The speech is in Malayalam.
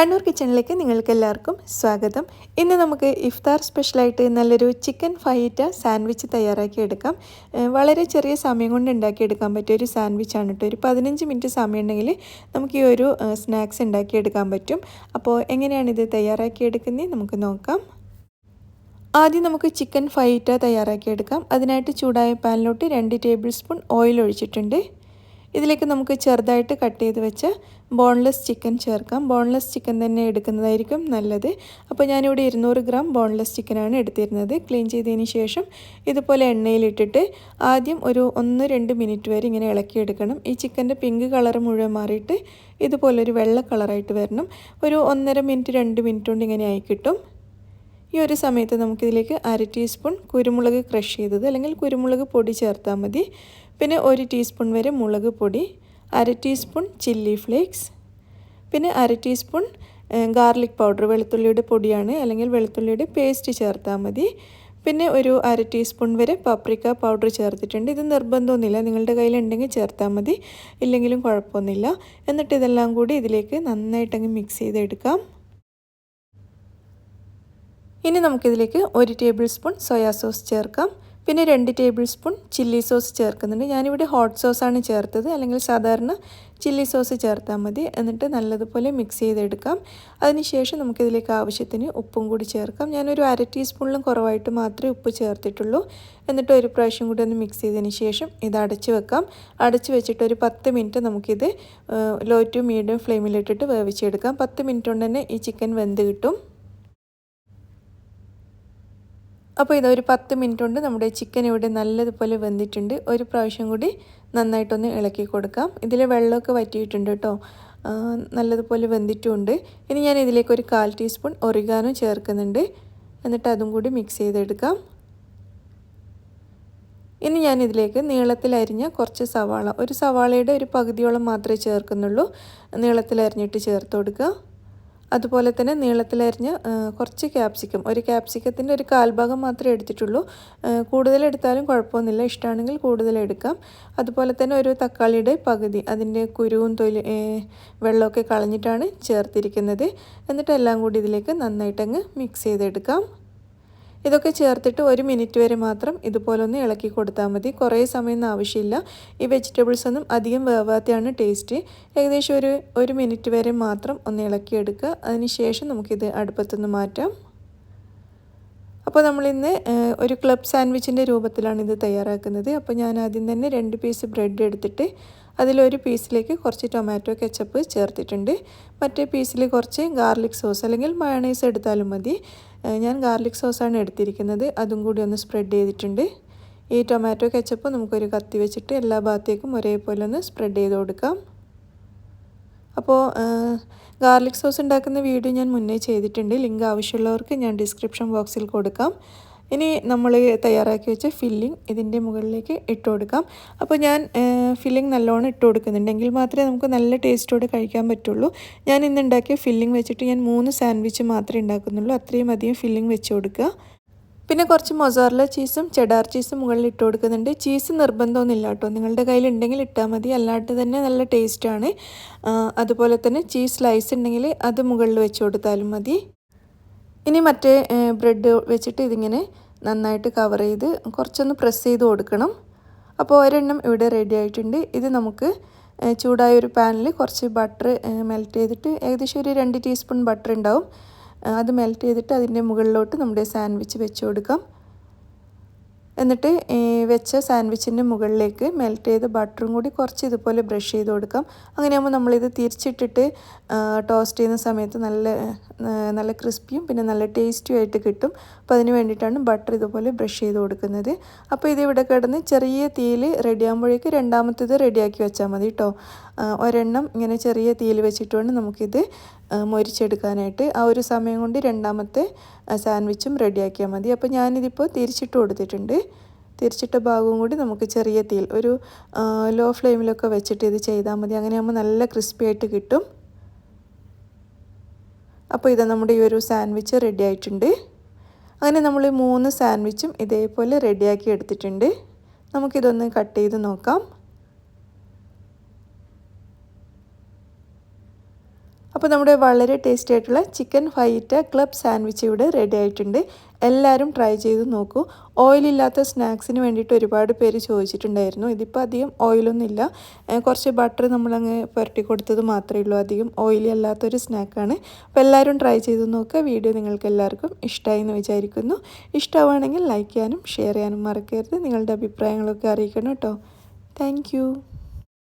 കണ്ണൂർ കിച്ചണിലേക്ക് നിങ്ങൾക്ക് എല്ലാവർക്കും സ്വാഗതം. ഇന്ന് നമുക്ക് ഇഫ്താർ സ്പെഷ്യലായിട്ട് നല്ലൊരു ചിക്കൻ ഫൈറ്റ സാൻഡ്വിച്ച് തയ്യാറാക്കി എടുക്കാം വളരെ ചെറിയ സമയം കൊണ്ട് ഉണ്ടാക്കിയെടുക്കാൻ പറ്റിയ ഒരു സാൻഡ്വിച്ചാണ് കേട്ടോ. ഒരു പതിനഞ്ച് മിനിറ്റ് സമയം ഉണ്ടെങ്കിൽ നമുക്ക് ഈ ഒരു സ്നാക്സ് ഉണ്ടാക്കിയെടുക്കാൻ പറ്റും. അപ്പോൾ എങ്ങനെയാണ് ഇത് തയ്യാറാക്കിയെടുക്കുന്നത് നമുക്ക് നോക്കാം. ആദ്യം നമുക്ക് ചിക്കൻ ഫൈറ്റ തയ്യാറാക്കിയെടുക്കാം. അതിനായിട്ട് ചൂടായ പാനിലോട്ട് രണ്ട് ടേബിൾ സ്പൂൺ ഓയിൽ ഒഴിച്ചിട്ടുണ്ട്. ഇതിലേക്ക് നമുക്ക് ചെറുതായിട്ട് കട്ട് ചെയ്ത് വെച്ച ബോൺലെസ് ചിക്കൻ ചേർക്കാം. ബോൺലെസ് ചിക്കൻ തന്നെ എടുക്കുന്നതായിരിക്കും നല്ലത്. അപ്പോൾ ഞാനിവിടെ ഇരുന്നൂറ് ഗ്രാം ബോൺലെസ് ചിക്കനാണ് എടുത്തിരുന്നത്. ക്ലീൻ ചെയ്തതിന് ശേഷം ഇതുപോലെ എണ്ണയിലിട്ടിട്ട് ആദ്യം ഒരു ഒന്ന് രണ്ട് മിനിറ്റ് വരെ ഇങ്ങനെ ഇളക്കിയെടുക്കണം. ഈ ചിക്കന്റെ പിങ്ക് കളർ മുഴുവൻ മാറിയിട്ട് ഇതുപോലൊരു വെള്ള കളറായിട്ട് വരണം. ഒരു ഒന്നര മിനിറ്റ് രണ്ട് മിനിറ്റ് കൊണ്ട് ഇങ്ങനെ ആയി കിട്ടും. ഈ ഒരു സമയത്ത് നമുക്കിതിലേക്ക് അര ടീസ്പൂൺ കുരുമുളക് ക്രഷ് ചെയ്തത് അല്ലെങ്കിൽ കുരുമുളക് പൊടി ചേർത്താൽ മതി. പിന്നെ ഒരു ടീസ്പൂൺ വരെ മുളക് പൊടി അര ടീസ്പൂൺ ചില്ലി ഫ്ലേക്സ് പിന്നെ അര ടീസ്പൂൺ ഗാർലിക് പൗഡർ വെളുത്തുള്ളിയുടെ പൊടിയാണ് അല്ലെങ്കിൽ വെളുത്തുള്ളിയുടെ പേസ്റ്റ് ചേർത്താൽ മതി. പിന്നെ ഒരു അര ടീസ്പൂൺ വരെ പപ്രിക്ക പൗഡർ ചേർത്തിട്ടുണ്ട്. ഇത് നിർബന്ധമൊന്നുമില്ല. നിങ്ങളുടെ കയ്യിലുണ്ടെങ്കിൽ ചേർത്താൽ മതി. ഇല്ലെങ്കിലും കുഴപ്പമൊന്നുമില്ല. എന്നിട്ട് ഇതെല്ലാം കൂടി ഇതിലേക്ക് നന്നായിട്ടങ്ങ് മിക്സ് ചെയ്തെടുക്കാം. ഇനി നമുക്കിതിലേക്ക് ഒരു ടേബിൾ സ്പൂൺ സോയാ സോസ് ചേർക്കാം. പിന്നെ രണ്ട് ടേബിൾ സ്പൂൺ ചില്ലി സോസ് ചേർക്കുന്നുണ്ട്. ഞാനിവിടെ ഹോട്ട് സോസാണ് ചേർത്തത്. അല്ലെങ്കിൽ സാധാരണ ചില്ലി സോസ് ചേർത്താൽ മതി. എന്നിട്ട് നല്ലതുപോലെ മിക്സ് ചെയ്തെടുക്കാം. അതിനുശേഷം നമുക്കിതിലേക്ക് ആവശ്യത്തിന് ഉപ്പും കൂടി ചേർക്കാം. ഞാനൊരു അര ടീസ്പൂണിലും കുറവായിട്ട് മാത്രമേ ഉപ്പ് ചേർത്തിട്ടുള്ളൂ. എന്നിട്ട് ഒരു പ്രാവശ്യം കൂടി ഒന്ന് മിക്സ് ചെയ്തതിന് ശേഷം ഇത് അടച്ച് വെക്കാം. അടച്ച് വെച്ചിട്ട് ഒരു പത്ത് മിനിറ്റ് നമുക്കിത് ലോ ടു മീഡിയം ഫ്ലെയിമിലിട്ടിട്ട് വേവിച്ചെടുക്കാം. പത്ത് മിനിറ്റ് കൊണ്ട് തന്നെ ഈ ചിക്കൻ വെന്ത് കിട്ടും. അപ്പോൾ ഇത് ഒരു പത്ത് മിനിറ്റ് കൊണ്ട് നമ്മുടെ ചിക്കൻ ഇവിടെ നല്ലതുപോലെ വെന്തിട്ടുണ്ട്. ഒരു പ്രാവശ്യം കൂടി നന്നായിട്ടൊന്ന് ഇളക്കി കൊടുക്കാം. ഇതിൽ വെള്ളമൊക്കെ വറ്റിയിട്ടുണ്ട് കേട്ടോ. നല്ലതുപോലെ വെന്തിട്ടുമുണ്ട് ഇനി ഞാൻ ഇതിലേക്ക് ഒരു കാൽ ടീസ്പൂൺ ഒറിഗാനോ ചേർക്കുന്നുണ്ട്. എന്നിട്ട് അതും കൂടി മിക്സ് ചെയ്തെടുക്കാം. ഇനി ഞാൻ ഇതിലേക്ക് നീളത്തിൽ അരിഞ്ഞ കുറച്ച് സവാള. ഒരു സവാളയുടെ ഒരു പകുതിയോളം മാത്രമേ ചേർക്കുന്നുള്ളൂ. നീളത്തിൽ അരിഞ്ഞിട്ട് ചേർത്ത് കൊടുക്കുക. അതുപോലെ തന്നെ നീളത്തിലരിഞ്ഞ് കുറച്ച് ക്യാപ്സിക്കം ഒരു ക്യാപ്സിക്കത്തിന്റെ ഒരു കാൽഭാഗം മാത്രമേ എടുത്തിട്ടുള്ളൂ. കൂടുതലെടുത്താലും കുഴപ്പമൊന്നുമില്ല. ഇഷ്ടമാണെങ്കിൽ കൂടുതലെടുക്കാം അതുപോലെ തന്നെ ഒരു തക്കാളിയുടെ പകുതി അതിന്റെ കുരുവും തൊലി വെള്ളമൊക്കെ കളഞ്ഞിട്ടാണ് ചേർത്തിരിക്കുന്നത്. എന്നിട്ട് എല്ലാം കൂടി ഇതിലേക്ക് നന്നായിട്ടങ്ങ് മിക്സ് ചെയ്തെടുക്കാം. ഇതൊക്കെ ചേർത്തിട്ട് ഒരു മിനിറ്റ് വരെ മാത്രം ഇതുപോലൊന്ന് ഇളക്കി കൊടുത്താൽ മതി. കുറേ സമയമൊന്നും ആവശ്യമില്ല. ഈ വെജിറ്റബിൾസ് ഒന്നും അധികം വേവാത്തെയാണ് ടേസ്റ്റ് ഏകദേശം ഒരു ഒരു മിനിറ്റ് വരെ മാത്രം ഒന്ന് ഇളക്കിയെടുക്കുക. അതിനുശേഷം നമുക്കിത് അടുപ്പത്തുനിന്ന് മാറ്റാം. അപ്പോൾ നമ്മളിന്ന് ഒരു ക്ലബ് സാൻഡ്വിച്ചിന്റെ രൂപത്തിലാണ് ഇത് തയ്യാറാക്കുന്നത്. അപ്പോൾ ഞാൻ ആദ്യം തന്നെ രണ്ട് പീസ് ബ്രെഡ് എടുത്തിട്ട് അതിലൊരു പീസിലേക്ക് കുറച്ച് ടൊമാറ്റോ കെച്ചപ്പ് ചേർത്തിട്ടുണ്ട്. മറ്റേ പീസിൽ കുറച്ച് ഗാർലിക് സോസ് അല്ലെങ്കിൽ മയണൈസ് എടുത്താലും മതി. ഞാൻ ഗാർലിക് സോസാണ് എടുത്തിരിക്കുന്നത്. അതും കൂടി ഒന്ന് സ്പ്രെഡ് ചെയ്തിട്ടുണ്ട്. ഈ ടൊമാറ്റോ കെച്ചപ്പ് നമുക്കൊരു കത്തി വെച്ചിട്ട് എല്ലാ ഭാഗത്തേക്കും ഒരേപോലെ ഒന്ന് സ്പ്രെഡ് ചെയ്ത് കൊടുക്കാം. അപ്പോൾ ഗാർലിക് സോസ് ഉണ്ടാക്കുന്ന വീഡിയോ ഞാൻ മുന്നേ ചെയ്തിട്ടുണ്ട്. ലിങ്ക് ആവശ്യമുള്ളവർക്ക് ഞാൻ ഡിസ്ക്രിപ്ഷൻ ബോക്സിൽ കൊടുക്കാം. ഇനി നമ്മൾ തയ്യാറാക്കി വെച്ച ഫില്ലിംഗ് ഇതിന്റെ മുകളിലേക്ക് ഇട്ട് കൊടുക്കാം. അപ്പോൾ ഞാൻ ഫില്ലിംഗ് നല്ലോണം ഇട്ട് കൊടുക്കുന്നുണ്ടെങ്കിൽ മാത്രമേ നമുക്ക് നല്ല ടേസ്റ്റോടെ കഴിക്കാൻ പറ്റുള്ളൂ. ഞാൻ ഇന്ന് ഉണ്ടാക്കിയ ഫില്ലിംഗ് വെച്ചിട്ട് ഞാൻ മൂന്ന് സാൻഡ്വിച്ച് മാത്രമേ ഉണ്ടാക്കുന്നുള്ളൂ. അത്രയും അധികം ഫില്ലിംഗ് വെച്ച് കൊടുക്കുക. പിന്നെ കുറച്ച് മൊസാറില ചീസും ചെഡാർ ചീസും മുകളിൽ ഇട്ട് കൊടുക്കുന്നുണ്ട്. ചീസ് നിർബന്ധമൊന്നുമില്ല കേട്ടോ. നിങ്ങളുടെ കയ്യിൽ ഉണ്ടെങ്കിൽ ഇട്ടാൽ മതി. അല്ലാണ്ട് തന്നെ നല്ല ടേസ്റ്റാണ് അതുപോലെ തന്നെ ചീസ് സ്ലൈസ് ഉണ്ടെങ്കിൽ അത് മുകളിൽ വെച്ച് കൊടുത്താലും മതി. ഇനി മറ്റേ ബ്രെഡ് വെച്ചിട്ട് ഇതിങ്ങനെ നന്നായിട്ട് കവർ ചെയ്ത് കുറച്ചൊന്ന് പ്രസ് ചെയ്ത് കൊടുക്കണം. അപ്പോൾ ഒരെണ്ണം ഇവിടെ റെഡി ആയിട്ടുണ്ട്. ഇത് നമുക്ക് ചൂടായ ഒരു പാനിൽ കുറച്ച് ബട്ടർ മെൽറ്റ് ചെയ്തിട്ട് ഏകദേശം ഒരു രണ്ട് ടീസ്പൂൺ ബട്ടർ ഉണ്ടാവും. അത് മെൽറ്റ് ചെയ്തിട്ട് അതിന്റെ മുകളിലോട്ട് നമ്മുടെ സാൻഡ്വിച്ച് വെച്ച് കൊടുക്കാം. എന്നിട്ട് വെച്ച സാൻഡ്വിച്ചിന്റെ മുകളിലേക്ക് മെൽറ്റ് ചെയ്ത് ബട്ടറും കൂടി കുറച്ച് ഇതുപോലെ ബ്രഷ് ചെയ്ത് കൊടുക്കാം. അങ്ങനെയാകുമ്പോൾ നമ്മളിത് തിരിച്ചിട്ടിട്ട് ടോസ്റ്റ് ചെയ്യുന്ന സമയത്ത് നല്ല നല്ല ക്രിസ്പിയും പിന്നെ നല്ല ടേസ്റ്റിയും ആയിട്ട് കിട്ടും. അപ്പോൾ അതിന് വേണ്ടിയിട്ടാണ് ബട്ടർ ഇതുപോലെ ബ്രഷ് ചെയ്ത് കൊടുക്കുന്നത്. അപ്പോൾ ഇത് കിടന്ന് ചെറിയ തീയിൽ റെഡിയാകുമ്പോഴേക്ക് രണ്ടാമത്തേത് റെഡിയാക്കി വെച്ചാൽ മതി കേട്ടോ ഒരെണ്ണം ഇങ്ങനെ ചെറിയ തീയിൽ വെച്ചിട്ടുകൊണ്ട് നമുക്കിത് മൊരിച്ചെടുക്കാനായിട്ട് ആ ഒരു സമയം കൊണ്ട് രണ്ടാമത്തെ സാൻഡ്വിച്ചും റെഡിയാക്കിയാൽ മതി. അപ്പോൾ ഞാനിതിപ്പോൾ തിരിച്ചിട്ട് കൊടുത്തിട്ടുണ്ട്. തിരിച്ചിട്ട ഭാഗവും കൂടി നമുക്ക് ചെറിയ തീയിൽ ഒരു ലോ ഫ്ലെയിമിലൊക്കെ വെച്ചിട്ട് ഇത് ചെയ്താൽ മതി. അങ്ങനെയാകുമ്പോൾ നല്ല ക്രിസ്പി ആയിട്ട് കിട്ടും. അപ്പോൾ ഇത് നമ്മുടെ ഈ ഒരു സാൻഡ്വിച്ച് റെഡി ആയിട്ടുണ്ട്. അങ്ങനെ നമ്മൾ മൂന്ന് സാൻഡ്വിച്ചും ഇതേപോലെ റെഡിയാക്കി എടുത്തിട്ടുണ്ട്. നമുക്കിതൊന്ന് കട്ട് ചെയ്ത് നോക്കാം. അപ്പോൾ നമ്മുടെ വളരെ ടേസ്റ്റി ആയിട്ടുള്ള ചിക്കൻ ഫൈറ്റ ക്ലബ് സാൻഡ്വിച്ച് ഇവിടെ റെഡി ആയിട്ടുണ്ട്. എല്ലാവരും ട്രൈ ചെയ്ത് നോക്കൂ. ഓയിലില്ലാത്ത സ്നാക്സിന് വേണ്ടിയിട്ട് ഒരുപാട് പേര് ചോദിച്ചിട്ടുണ്ടായിരുന്നു. ഇതിപ്പോൾ അധികം ഓയിലൊന്നും ഇല്ല. കുറച്ച് ബട്ടർ നമ്മളങ്ങ് പുരട്ടി കൊടുത്തത് മാത്രമേ ഉള്ളൂ. അധികം ഓയിലി അല്ലാത്തൊരു സ്നാക്കാണ് അപ്പോൾ എല്ലാവരും ട്രൈ ചെയ്ത് നോക്കുക വീഡിയോ നിങ്ങൾക്ക് എല്ലാവർക്കും ഇഷ്ടമായി എന്ന് വിചാരിക്കുന്നു. ഇഷ്ടമാണെങ്കിൽ ലൈക്ക് ചെയ്യാനും ഷെയർ ചെയ്യാനും മറക്കരുത്. നിങ്ങളുടെ അഭിപ്രായങ്ങളൊക്കെ അറിയിക്കണം കേട്ടോ. താങ്ക്